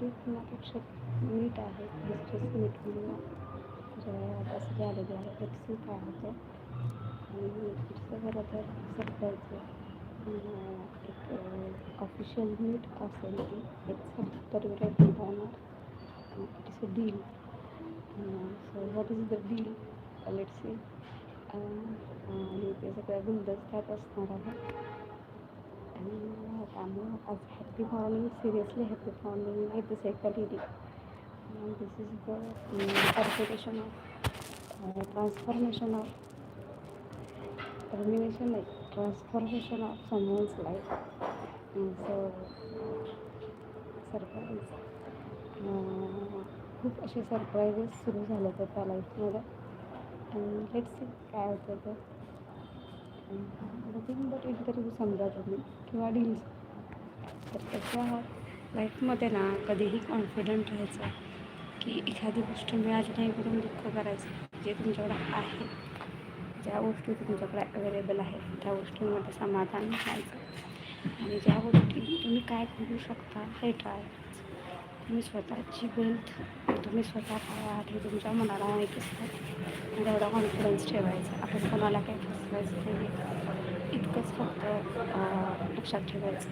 तरी कुणापेक्षा नीट आहे. दुसरेच नीट म्हणून आता असं झालेलं आहे लेट्स काय होतं? आणि पुढचं खरं तर सरप्राईज एक ऑफिशियल मीट असेल ती एक सत्तर वगैरे होणार it is a deal so what is the deal let see आणि ते सगळ्या गुलदस्त्यात असणार आहे. आणि त्यामुळे आज happy morning seriously happy morning with this एका DD this is the certification of transformation of termination नाही transformation of someone's life so surprise खूप असे सरप्राईजेस सुरू झाले होते त्या लाईफमध्ये आणि लेट्स सी काय होतं ते. नथिंग बट इंटरव्ह्यू समजा तुम्ही किंवा डील्स तर त्याच्या लाईफमध्ये ना कधीही कॉन्फिडंट राहायचं की एखादी गोष्ट मिळाली नाही म्हणून दुःख करायचं जे तुमच्याकडे आहे ज्या गोष्टी तुमच्याकडे अवेलेबल आहेत त्या गोष्टींमध्ये समाधान राहायचं. आणि ज्या गोष्टी तुम्ही काय करू शकता हे ट्राय तुम्ही स्वतःची वेल्थ तुम्ही स्वतः काय आहात हे तुमच्या मनाला माहीत असतं. आणि तेवढा कॉन्फिडन्स ठेवायचा. आपण कोणाला काही फसवायचं नाही इतकंच फक्त लक्षात ठेवायचं.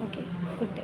Okay, good day.